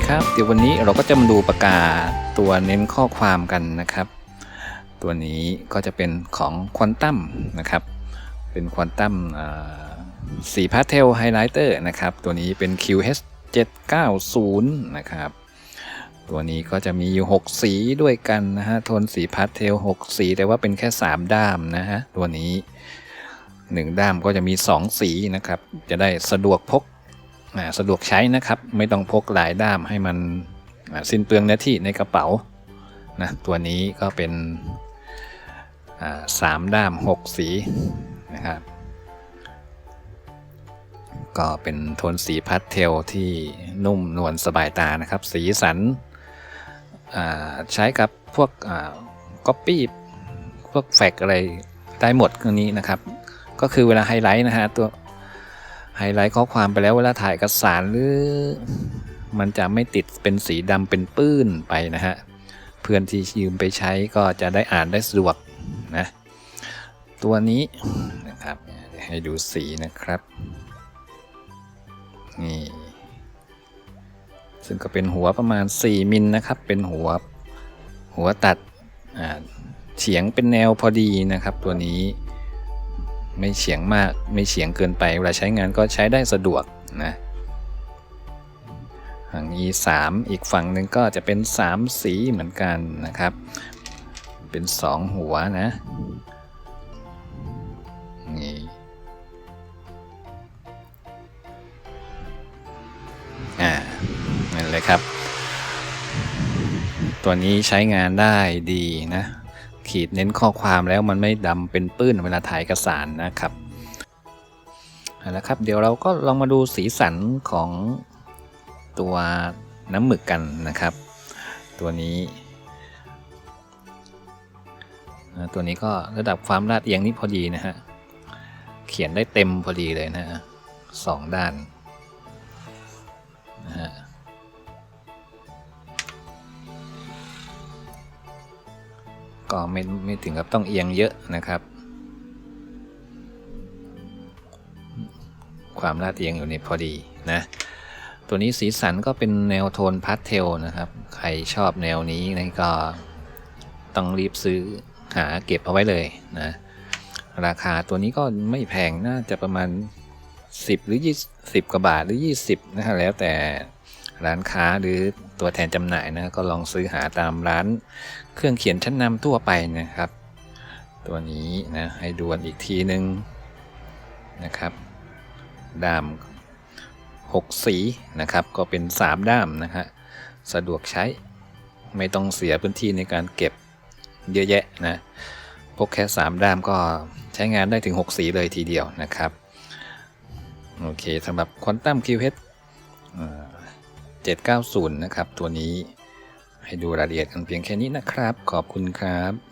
ดีครับ เดี๋ยววันนี้เราก็จะมาดูปากกาตัวเน้นข้อความกันนะครับ ตัวนี้ก็จะเป็นของควอนตัมนะครับ เป็นควอนตัมสีพาสเทลไฮไลท์เตอร์นะครับ ตัวนี้เป็น QH 790 นะครับ ตัวนี้ก็จะมีอยู่ 6 สีด้วยกันนะฮะ โทนสีพาสเทล 6 สี แต่ว่าเป็นแค่ 3 ด้ามนะฮะ ตัวนี้ 1 ด้ามก็จะมี 2 สีนะครับ จะได้สะดวกพก สะดวกใช้นะครับ ไม่ต้องพกหลายด้ามให้มันสิ้นเปลืองเนื้อที่ในกระเป๋านะตัวนี้ก็เป็นสามด้าม 6 สีนะครับก็เป็นโทนสีพาสเทลที่นุ่มนวลสบายตานะครับ สีสันใช้กับพวกก๊อปปี้พวกแฟกอะไรได้หมดตรงนี้นะครับ ก็คือเวลาไฮไลท์นะฮะตัว ไฮไลท์ข้อความไปแล้วเวลาถ่ายเอกสารหรือ มันจะไม่ติดเป็นสีดำเป็นปื้นไปนะฮะ เพื่อนที่ยืมไปใช้ก็จะได้อ่านได้สะดวกนะ ตัวนี้นะครับให้ดูสีนะครับ นี่ ซึ่งก็เป็นหัวประมาณ 4 มิลนะครับ เป็นหัวหัวตัดเฉียงเป็นแนวพอดีนะครับ ตัวนี้ ไม่เฉียงมากไม่เฉียงเกินไป เวลาใช้งานก็ใช้ได้สะดวกนะฝั่ง e 3อีกฝั่งหนึ่งก็จะเป็น 3 สีเหมือนกันนะครับ เป็น 2 หัวนะนี่อ่านั่นเลยครับ ตัวนี้ใช้งานได้ดีนะ ขีดเน้นข้อความแล้วมันไม่ดำเป็นปื้นเวลาถ่ายเอกสารนะครับเอาละครับเดี๋ยวเราก็ลองมาดูสีสันของตัวน้ำหมึกกันนะครับ ตัวนี้ ตัวนี้ก็ระดับความลาดเอียงนี่พอดีนะฮะ เขียนได้เต็มพอดีเลยนะฮะสองด้าน ก็ไม่ไม่ถึงกับต้องเอียงเยอะนะครับ ความลาดเอียงอยู่ในพอดีนะตัวนี้สีสันก็เป็นแนวโทนพาสเทลนะครับ ใครชอบแนวนี้นี่ก็ต้องรีบซื้อหาเก็บเอาไว้เลยนะ ราคาตัวนี้ก็ไม่แพงน่าจะประมาณ 10 หรือ 20 กว่าบาทหรือ 20นะฮะแล้วแต่ร้านค้าหรือ ตัวแทนจำหน่ายนะก็ลองซื้อหาตามร้าน เครื่องเขียนชั้นนำทั่วไปนะครับ ตัวนี้นะให้ดูกันอีกทีนึงนะครับด้าม 6 สีนะครับ ก็เป็น 3 ด้ามนะฮะสะดวกใช้ไม่ต้องเสียพื้นที่ในการเก็บเยอะแยะนะพกแค่ 3 ด้ามก็ใช้งานได้ถึง 6 สีเลยทีเดียวนะครับ โอเคสำหรับ Quantum QH 790 นะครับ ตัวนี้ให้ดูรายละเอียดกันเพียงแค่นี้นะครับ ขอบคุณครับ